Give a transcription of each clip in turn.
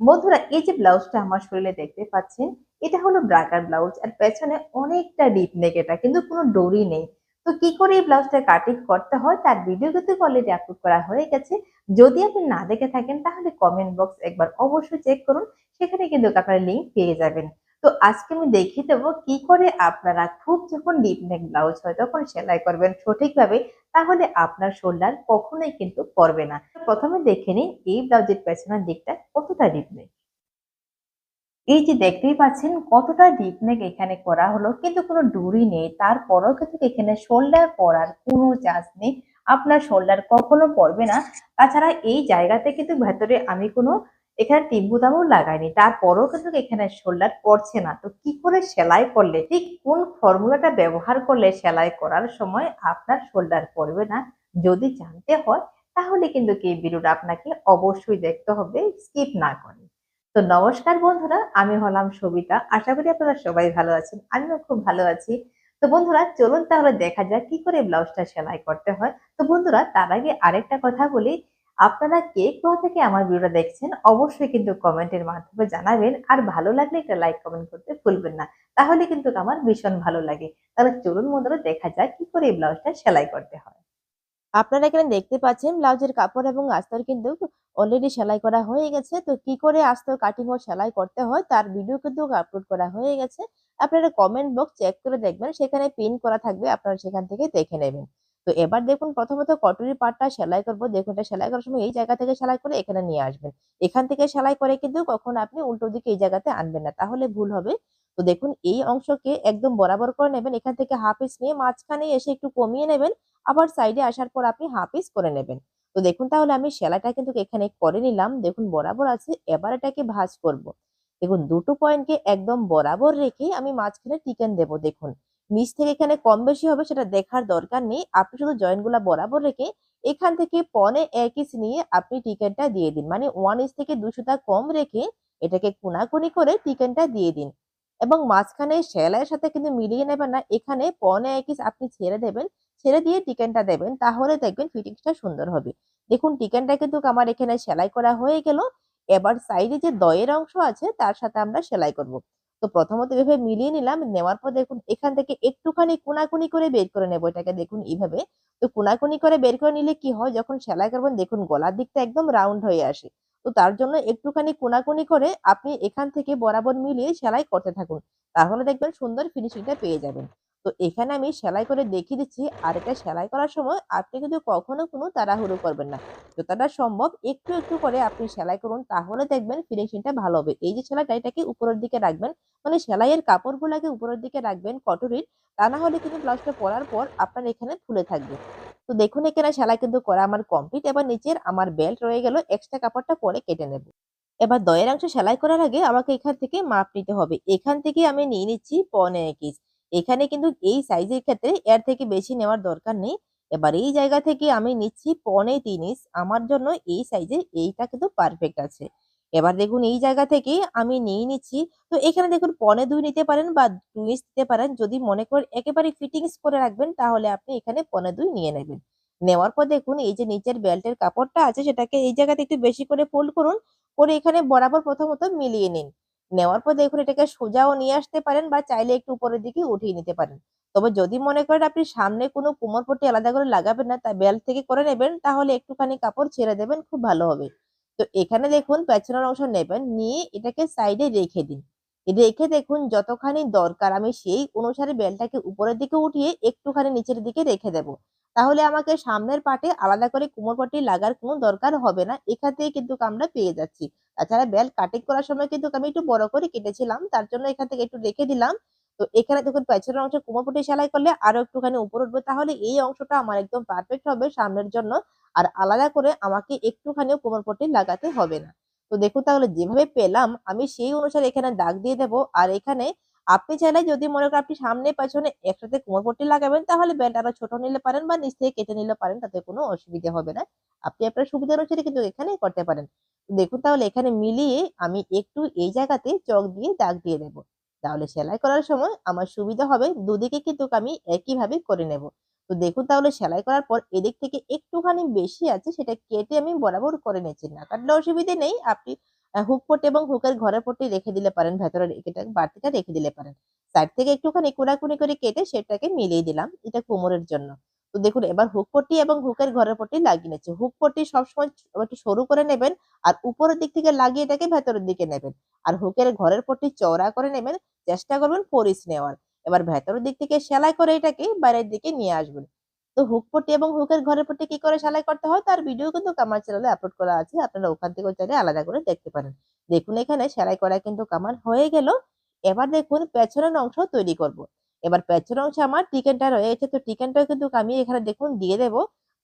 বন্ধুরা, এই যে ব্লাউজটা আমার শরীরে দেখতে পাচ্ছেন, এটা হলো ব্রাকার ব্লাউজ আর পেছনে অনেকটা ডিপ নেক এটা কিন্তু কোনো ডোরি নেই। তো কি করে এই ব্লাউজটা কাটিং করতে হয়? তার ভিডিও কিন্তু অলরেডি আপলোড করা হয়ে গেছে। যদি আপনি না দেখে থাকেন, তাহলে কমেন্ট বক্স একবার অবশ্যই চেক করুন। সেখানে কিন্তু আপনারা লিঙ্ক পেয়ে যাবেন। তো আজকে আমি দেখিয়ে দেবো কি করে আপনারা খুব যখন ডিপ নেক ব্লাউজ হয় তখন সেলাই করবেন সঠিকভাবে, তাহলে আপনার শোল্ডার কখনোই কিন্তু পড়বে না। প্রথমে দেখে নিন এই ব্লাউজের পেছনের দিকটা কতটা ডিপ নেক এই যে দেখতেই পাচ্ছেন কতটা ডিপ নেক এখানে করা হলো, কিন্তু কোনো ডুরি নেই, তারপরেও কিন্তু এখানে শোল্ডার পরার কোনো চান্স নেই। আপনার শোল্ডার কখনো পড়বে না। তাছাড়া এই জায়গাতে কিন্তু ভেতরে আমি কোনো এখানে টিম্বুদামও লাগাইনি তারপরেও কিন্তু এখানে শোল্ডার পড়ছে না। তো কি করে সেলাই করলে, ঠিক কোন ফর্মুলাটা ব্যবহার করলে সেলাই করার সময় আপনার শোল্ডার পড়বে না? যদি জানতে হয়, তাহলে কিন্তু এই ভিডিওটা আপনাকে অবশ্যই দেখতে হবে, স্কিপ না করে। তো নমস্কার বন্ধুরা, আমি হলাম সবিতা। আশা করি আপনারা সবাই ভালো আছেন, আমিও খুব ভালো আছি। তো বন্ধুরা, চলুন তাহলে দেখা যাক কি করে ব্লাউজটা সেলাই করতে হয়। তো বন্ধুরা, তার আগে আরেকটা কথা বলি। আপনারা কে কোথা থেকে আমার ভিডিওটা দেখছেন, অবশ্যই কিন্তু কমেন্টের মাধ্যমে জানাবেন। আর ভালো লাগলে একটা লাইক কমেন্ট করতে ভুলবেন না। তাহলে কিন্তু আমার ভীষণ ভালো লাগে। তাহলে চলুন বন্ধুরা, দেখা যাক কি করে এই ব্লাউজটা সেলাই করতে হয়। আপনারা এখানে দেখতে পাচ্ছেন ব্লাউজের কাপড় এবং আস্তর কিন্তু অলরেডি সেলাই করা হয়ে গেছে। তো কি করে আস্তর কাটিং ও সেলাই করতে হয়, তার ভিডিও কিন্তু আপলোড করা হয়ে গেছে। আপনারা কমেন্ট বক্স চেক করে দেখবেন, সেখানে পিন করা থাকবে, আপনারা সেখান থেকে দেখে নেবেন। তো এবার দেখুন প্রথমত কটুরির পাটটা সেলাই করব। দেখুন এটা সেলাই করার সময় এই জায়গা থেকে সেলাই করে এখানে নিয়ে আসবেন। এখান থেকে সেলাই করে কিন্তু কখন আপনি উল্টো দিকে এই জায়গাতে আনবেন না, তাহলে ভুল হবে। তো দেখুন এই অংশকে একদম বরাবর করে নেবেন, এখান থেকে হাফ ইঞ্চ নিয়ে মাঝখানে এসে একটু কমিয়ে নেবেন, আবার সাইডে আসার পর আপনি হাফ পিস করে নেবেন। তো দেখুন তাহলে আমি সেলাইটা কিন্তু এখানে করে নিলাম, দেখুন বরাবর আছে, এবার এটাকে ভাঁজ করব। দেখুন দুটো পয়েন্টকে একদম বরাবর রেখে আমি মাঝখানে টিকেন দেব, দেখুন। নিচ থেকে এখানে কম বেশি হবে সেটা দেখার দরকার নেই। আপনি শুধু জয়েন্টগুলা বরাবর রেখে এখান থেকে পনে এক ইঞ্চ নিয়ে আপনি টিকেনটা দিয়ে দিন। মানে ওয়ান ইঞ্চ থেকে দুশোটা কম রেখে এটাকে কোনাকুনি করে টিকেনটা দিয়ে দিন। এবং মাঝখানে সেলাইয়ের সাথে কিন্তু মিলিয়ে নেবেন না। এখানে পনে এক ইঞ্চ আপনি ছেড়ে দেবেন, ছেড়ে দিয়ে টিকেনটা দেবেন, তাহলে দেখবেন ফিটিংসটা সুন্দর হবে। দেখুন টিকেনটা কিন্তু আমার এখানে সেলাই করা হয়ে গেল। এবার সাইডে যে দয়ের অংশ আছে, তার সাথে আমরা সেলাই করব। তো প্রথমত এভাবে মিলিয়ে নিলাম, নেওয়ার পর দেখুন এখান থেকে একটুখানি কোনাকুনি করে বের করে নেব এটাকে দেখুন এইভাবে। তো কোনাকুনি করে বের করে নিলে কি হয়? যখন সেলাই করবেন দেখুন গলার দিকটা একদম রাউন্ড হয়ে আসে। তো তার জন্য একটুখানি কোনাকুনি করে আপনি এখান থেকে বরাবর মিলিয়ে সেলাই করতে থাকুন। তাহলে দেখবেন সুন্দর ফিনিশিংটা পেয়ে যাবেন। তো এখানে আমি সেলাই করে দেখিয়ে দিচ্ছি, আর এটা সেলাই করার সময় আপনি কিন্তু কখনো কোনো তাড়াহুড়ো করবেন না। যতটা সম্ভব একটু একটু করে আপনি সেলাই করুন, তাহলে দেখবেন ফিনিশিংটা ভালো হবে। এই যে সেলাইটা, এটাকে উপরের দিকে রাখবেন মানে সেলাইয়ের কাপড়গুলোকে উপরের দিকে রাখবেন কটরির তা না হলে কিন্তু ব্লাউজটা পরার পর আপনার এখানে ফুলে থাকবে। তো দেখুন, এখানে সেলাই কিন্তু করা আমার কমপ্লিট এবার নিচের আমার বেল্ট রয়ে গেল এক্সট্রা কাপড়টা পরে কেটে নেব। এবার দয়ের অংশ সেলাই করার আগে আমাকে এখান থেকে মাপ নিতে হবে। এখান থেকে আমি নিয়ে নিচ্ছি পনে এক এখানে কিন্তু এই সাইজের ক্ষেত্রে এর থেকে বেশি নেওয়ার দরকার নেই। এবার এই জায়গা থেকে আমি নিচ্ছি পনে তিন ইঞ্চ আমার জন্য এই সাইজে এইটা কিন্তু পারফেক্ট আছে। এবার দেখুন এই জায়গা থেকে আমি নিয়ে নিচ্ছি। তো এখানে দেখুন পনে দুই নিতে পারেন বা দুই নিতে পারেন। যদি মনে করেন একেবারে ফিটিংস করে রাখবেন তাহলে আপনি এখানে পনে দুই নিয়ে নেবেন। নেওয়ার পর দেখুন এই যে নিচের বেল্টের কাপড়টা আছে সেটাকে এই জায়গাতে একটু বেশি করে ফোল্ড করুন। করে এখানে বরাবর প্রথমত মিলিয়ে নিন। নেওয়ার পর দেখুন এটাকে সোজাও নিয়ে আসতে পারেন বা চাইলে একটু উপরের দিকে উঠিয়ে নিতে পারেন। তবে যদি মনে করেন আপনি সামনে কোনো কোমর পট্টি আলাদা করে লাগাবেন না, তা বেল্ট থেকে করে নেবেন, তাহলে একটুখানি কাপড় ছেড়ে দেবেন, খুব ভালো হবে। তো এখানে দেখুন পেছনের অংশ নেবেন, নিয়ে এটাকে সাইডে রেখে দিন। রেখে দেখুন যতখানি দরকার আমি সেই অনুসারে বেলটাকে উপরের দিকে উঠিয়ে একটুখানি নিচের দিকে রেখে দেব। তাহলে আমাকে সামনের পাটে আলাদা করে কোমর পাটি লাগার কোনো দরকার হবে না। এখান থেকে কিন্তু আমরা পেয়ে যাচ্ছি। তাছাড়া বেল কাটিং করার সময় কিন্তু আমি একটু বড় করে কেটেছিলাম, তার জন্য এখান থেকে একটু রেখে দিলাম। তো এখানে দেখুন, পেছনের অংশ কোমরপটি সেলাই করলে আরও একটুখানি উপর উঠবে, তাহলে এই অংশটা আমার একদম পারফেক্ট হবে সামনের জন্য। আর আলাদা করে আমাকে একটুখানিও কোমরপটি লাগাতে হবে না। তো দেখুন, তাহলে যেভাবে পেলাম, আমি সেই অনুসারে এখানে দাগ দিয়ে দেব। আর এখানে আপনি চাইলে যদি মনে করেন আপনি সামনে পেছনে একসাথে কোমরপট্টি লাগাবেন, তাহলে বেল্ট আরও ছোট নিলে পারেন বা নিচ থেকে কেটে নিলে পারেন, তাতে কোনো অসুবিধা হবে না। আপনি আপনার সুবিধা অনুসারে কিন্তু এখানে করতে পারেন। দেখুন তাহলে এখানে মিলিয়ে আমি একটু এই জায়গাতে চক দিয়ে দাগ দিয়ে দেব তাহলে সেলাই করার সময় আমার সুবিধা হবে, দুদিকে কিন্তু আমি একইভাবে করে নেব। তো দেখুন তাহলে সেলাই করার পর এদিক থেকে একটুখানি বেশি আছে, সেটা কেটে আমি বরাবর করে নিচ্ছি। না কাটলে অসুবিধে নেই, আপনি হুক এবং হুকের ঘরের পট্টি রেখে দিলে পারেন, ভেতরের এটা বাড়তিটা রেখে দিলে পারেন। সাইড থেকে একটুখানি কোনাকুনি করে কেটে সেটাকে মিলিয়ে দিলাম, এটা কোমরের জন্য। তো দেখুন, এবার হুক এবং হুকের ঘরের পট্টি লাগিয়ে নিচ্ছি। হুক সবসময় একটু সরু করে নেবেন আর উপরের দিক থেকে লাগিয়ে এটাকে ভেতরের দিকে নেবেন। আর হুকের ঘরের পট্টি চওড়া করে নেবেন, চেষ্টা করবেন পরিস নেওয়ার। এবার ভেতরের দিক থেকে সেলাই করে এটাকে বাইরের দিকে নিয়ে আসবেন। তো হুক পট্টি এবং হুকের ঘরের পট্টি কি করে সেলাই করতে হয়? তার ভিডিও কিন্তু আমার চ্যানেলে আপলোড করা আছে। আপনারা ওখান থেকে চাইলে আলাদা করে দেখতে পারেন। দেখুন, এখানে সেলাই করা কিন্তু কামার হয়ে গেল। এবার দেখুন, পেছনের অংশ তৈরি করব। এবার পেছনের অংশে আমার টিকেনটা রয়েছে। তো টিকেনটা কিন্তু আমি এখানে দেখুন দিয়ে দেব।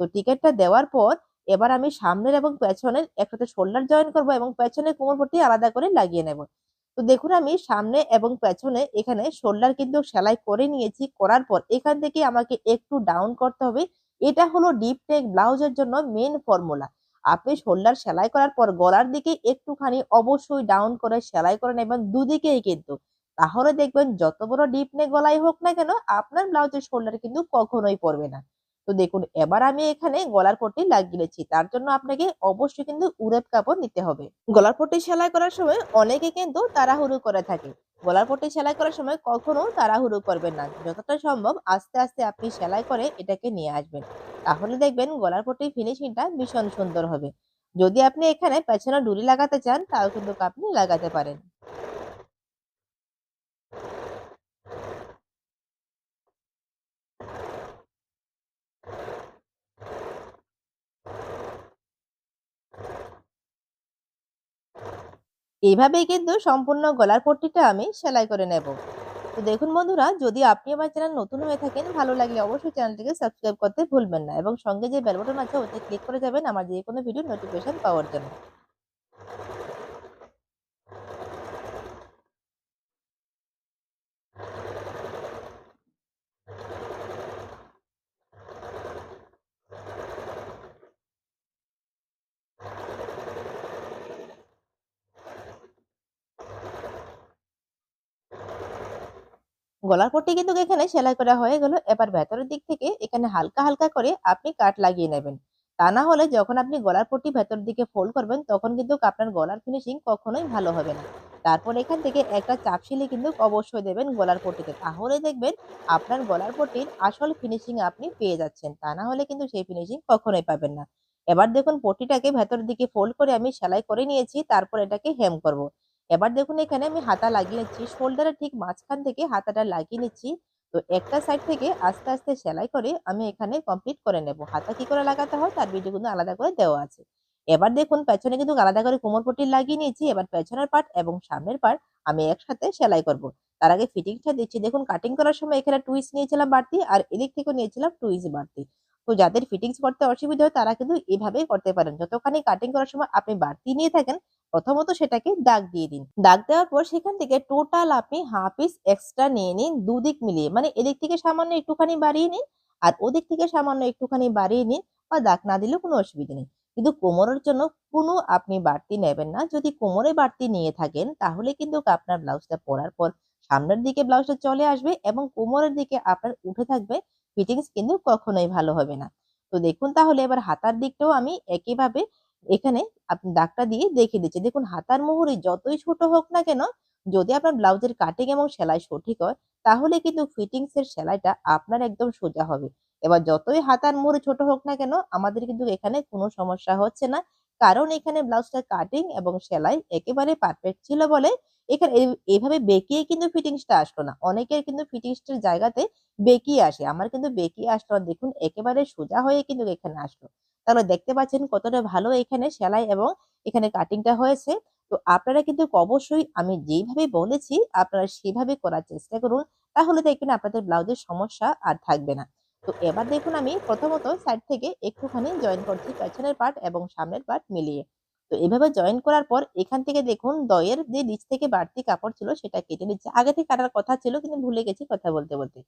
তো টিকেটটা দেওয়ার পর এবার আমি সামনের এবং পেছনের একসাথে শোল্ডার জয়েন করব এবং পেছনের কোমর পট্টি আলাদা করে লাগিয়ে নেব। তো দেখুন আমি সামনে এবং পেছনে এখানে শোল্ডার কিন্তু সেলাই করে নিয়েছি, করার পর এখান থেকে আমাকে একটু ডাউন করতে হবে। এটা হলো ডিপ নেক ব্লাউজের জন্য মেন ফর্মুলা আপনি শোল্ডার সেলাই করার পর গলার দিকে একটুখানি অবশ্যই ডাউন করে সেলাই করে নেবেন দুদিকেই কিন্তু। তাহলে দেখবেন যত বড় ডিপ নেক গলাই হোক না কেন, আপনার ব্লাউজের শোল্ডার কিন্তু কখনোই পড়বে না। তো দেখুন, এবার আমি এখানে গলার পট্টি লাগিয়েছি তার জন্য আপনাকে অবশ্যই কিন্তু উড়েপ কাপড় নিতে হবে। গলার পট্টি সেলাই করার সময় অনেকে কিন্তু তাড়াহুড়ো করে থাকে। গলার পট্টি সেলাই করার সময় কখনো তাড়াহুড়ো করবেন না। যতটা সম্ভব আস্তে আস্তে আপনি সেলাই করে এটাকে নিয়ে আসবেন। তাহলে দেখবেন গলার পট্টি ফিনিশিংটা ভীষণ সুন্দর হবে। যদি আপনি এখানে পেছনে ডুরি লাগাতে চান, তাও কিন্তু আপনি লাগাতে পারেন। এইভাবেই কিন্তু সম্পূর্ণ গলার পট্টিটা আমি সেলাই করে নেব। তো দেখুন বন্ধুরা, যদি আপনি আমার চ্যানেল নতুন হয়ে থাকেন, ভালো লাগলে অবশ্যই চ্যানেলটিকে সাবস্ক্রাইব করতে ভুলবেন না এবং সঙ্গে যে বেলবটন আছে, ওতে ক্লিক করে যাবেন আমার যে কোনো ভিডিও নোটিফিকেশন পাওয়ার জন্য। গলার পট্টি কিন্তু এখানে সেলাই করা হয়ে গেল। এবার ভেতরের দিক থেকে এখানে হালকা হালকা করে আপনি কাট লাগিয়ে নেবেন। তা না হলে যখন আপনি গলার পট্টি ভেতরের দিকে ফোল্ড করবেন, তখন কিন্তু আপনার গলার ফিনিশিং কখনোই ভালো হবে না। তারপর এখান থেকে একটা চাপ সিলি কিন্তু অবশ্যই দেবেন গলার পট্টিতে। তাহলে দেখবেন আপনার গলার পট্টির আসল ফিনিশিং আপনি পেয়ে যাচ্ছেন। তা না হলে কিন্তু সেই ফিনিশিং কখনোই পাবেন না। এবার দেখুন পট্টিটাকে ভেতরের দিকে ফোল্ড করে আমি সেলাই করে নিয়েছি, তারপর এটাকে হেম করব। এবার দেখুন এখানে আমি হাতা লাগিয়ে নিচ্ছি। শোল্ডারের ঠিক মাঝখান থেকে হাতাটা লাগিয়ে নিচ্ছি। তো একটা সাইড থেকে আস্তে আস্তে সেলাই করে আমি এখানে কমপ্লিট করে নেব। হাতা কি করে লাগাতে হয় তার ভিডিও কিন্তু আলাদা করে দেওয়া আছে। এবার দেখুন পেছনে কিন্তু আলাদা করে কোমর লাগিয়ে নিয়েছি। এবার পেছনের পার্ট এবং সামনের পার্ট আমি একসাথে সেলাই করব। তার আগে ফিটিংসটা দিচ্ছি। দেখুন কাটিং করার সময় এখানে টুইস নিয়েছিলাম বাড়তি আর এদিক থেকেও নিয়েছিলাম টুইস বাড়তি। তো যাদের ফিটিংস করতে অসুবিধা হয় তারা কিন্তু এভাবেই করতে পারেন। যতখানি কাটিং করার সময় আপনি বাড়তি নিয়ে থাকেন প্রথমত সেটাকে দাগ দিয়ে দিন। দাগ দেওয়ার পর সেখান থেকে টোটাল আপনি হাফ পিস এক্সট্রা নিয়ে নিন দুদিক মিলিয়ে। মানে এদিক থেকে সামান্য একটুখানি বাড়িয়ে নিন আর ওদিক থেকে সামান্য একটুখানি বাড়িয়ে নিন বা দাগ না দিলেও কোনো অসুবিধা নেই। কিন্তু কোমরের জন্য কোনো আপনি বাড়তি নেবেন না। যদি কোমরে বাড়তি নিয়ে থাকেন তাহলে কিন্তু আপনার ব্লাউজটা পরার পর সামনের দিকে ব্লাউজটা চলে আসবে এবং কোমরের দিকে আপনার উঠে থাকবে ফিটিংস কিন্তু কখনোই ভালো হবে না। তো দেখুন তাহলে এবার হাতার দিকটাও আমি একইভাবে এখানে আপনি দাগটা দিয়ে দেখিয়ে দিচ্ছি দেখুন, হাতার মোহরে যতই ছোট হোক না কেন, যদি আপনার ব্লাউজের কাটিং এবং সেলাই সঠিক হয়, তাহলে কিন্তু ফিটিংস এর সেলাইটা আপনার একদম সোজা হবে। এবার যতই হাতার মোহরে ছোট হোক না কেন, আমাদের কিন্তু এখানে কোনো সমস্যা হচ্ছে না। কারণ এখানে ব্লাউজটা কাটিং এবং সেলাই একেবারে পারফেক্ট ছিল বলে এখানে এইভাবে বেঁকিয়ে কিন্তু ফিটিংসটা আসলো না। অনেকের কিন্তু ফিটিংসটার জায়গাতে বেঁকিয়ে আসে। আমার কিন্তু বেঁকিয়ে আসলো। দেখুন, একেবারে সোজা হয়ে কিন্তু এখানে আসলো। তাহলে দেখতে পাচ্ছেন কতটা ভালো এখানে সেলাই এবং এখানে কাটিংটা হয়েছে। তো আপনারা কিন্তু অবশ্যই আমি যেইভাবে বলেছি আপনারা সেভাবে করার চেষ্টা করুন, তাহলে দেখবেন আপনাদের ব্লাউজের সমস্যা আর থাকবে না। তো এবার দেখুন আমি প্রথমত সাইড থেকে একটুখানি জয়েন করছি পেছনের পার্ট এবং সামনের পার্ট মিলিয়ে। তো এভাবে জয়েন করার পর এখান থেকে দেখুন দয়ের যে নিচ থেকে বাড়তি কাপড় ছিল সেটা কেটে নিচ্ছে। আগে থেকে কাটার কথা ছিল কিন্তু ভুলে গেছি কথা বলতে বলতে।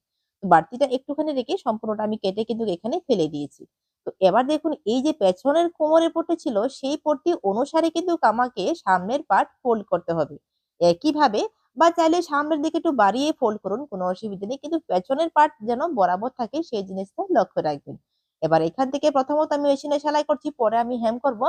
বাড়তিটা একটুখানি রেখে সম্পূর্ণটা আমি কেটে কিন্তু এখানে ফেলে দিয়েছি। তো এবার দেখুন, এই যে পেছনের কোমরের পট্টি ছিল, সেই পট্টি অনুসারে কিন্তু আমাকে সামনের পার্ট ফোল্ড করতে হবে। একইভাবে বা চাইলে সামনের দিকে একটু বাড়িয়ে ফোল্ড করুন, কোনো অসুবিধা নেই। কিন্তু পেছনের পার্ট যেন বরাবর থাকে, সেই জিনিসটা লক্ষ্য রাখবেন। এবার এখান থেকে প্রথমত আমি মেশিনে সেলাই করছি, পরে আমি হ্যাম করব।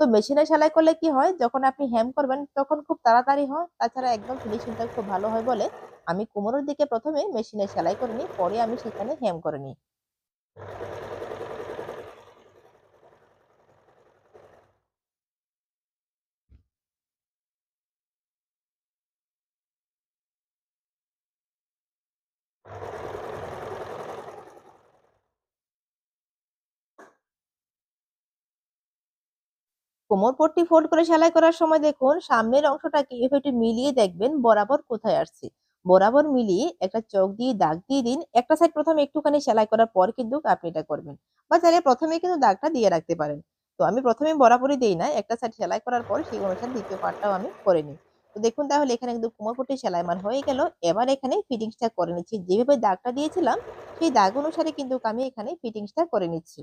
তো মেশিনে সেলাই করলে কি হয়, যখন আপনি হ্যাম করবেন, তখন খুব তাড়াতাড়ি হয়। তাছাড়া একদম ফিনিশিংটা খুব ভালো হয় বলে আমি কোমরের দিকে প্রথমে মেশিনে সেলাই করে নিই, পরে আমি সেখানে হ্যাম করে নিই। কোমর পট্টি ফোল্ড করে সেলাই করার সময় দেখুন, সামনের অংশটাকে এভাবে একটু মিলিয়ে দেখবেন বরাবর কোথায় আসছে। বরাবর মিলিয়ে একটা চোখ দিয়ে দাগ দিয়ে দিন। একটা সাইড প্রথমে একটুখানি সেলাই করার পর কিন্তু আপনি এটা করবেন বা চাইলে প্রথমে কিন্তু দাগটা দিয়ে রাখতে পারেন। তো আমি প্রথমে বরাবরই দিই না, একটা সাইড সেলাই করার পর সেই অনুসারে দ্বিতীয় পার্টটাও আমি করে নিই। তো দেখুন তাহলে এখানে কিন্তু কোমর পট্টি সেলাই মান হয়ে গেল। এবার এখানে ফিটিংসটা করে নিচ্ছি। যেভাবে দাগটা দিয়েছিলাম, সেই দাগ অনুসারে কিন্তু আমি এখানে ফিটিংসটা করে নিচ্ছি।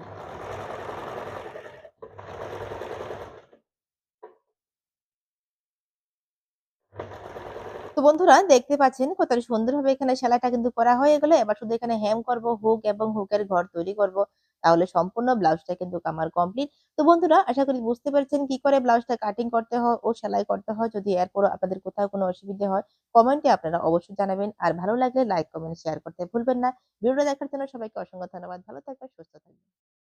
বন্ধুরা দেখতে পাচ্ছেন কতটা সুন্দরভাবে এখানে সেলাইটা কিন্তু করা হয়ে গেল। এবার শুধু এখানে হেম করব হুক এবং হুকের ঘর তৈরি করব। তাহলে সম্পূর্ণ ব্লাউজটা কিন্তু আমার কমপ্লিট তো বন্ধুরা আশা করি বুঝতে পেরেছেন কি করে ব্লাউজটা কাটিং করতে হয় ও সেলাই করতে হয়। যদি এরপরও আপনাদের কোথাও কোনো অসুবিধা হয় কমেন্টে আপনারা অবশ্যই জানাবেন। আর ভালো লাগলে লাইক কমেন্ট শেয়ার করতে ভুলবেন না। ভিডিওটা দেখার জন্য সবাইকে অসংখ্য ধন্যবাদ। ভালো থাকবেন, সুস্থ থাকবেন।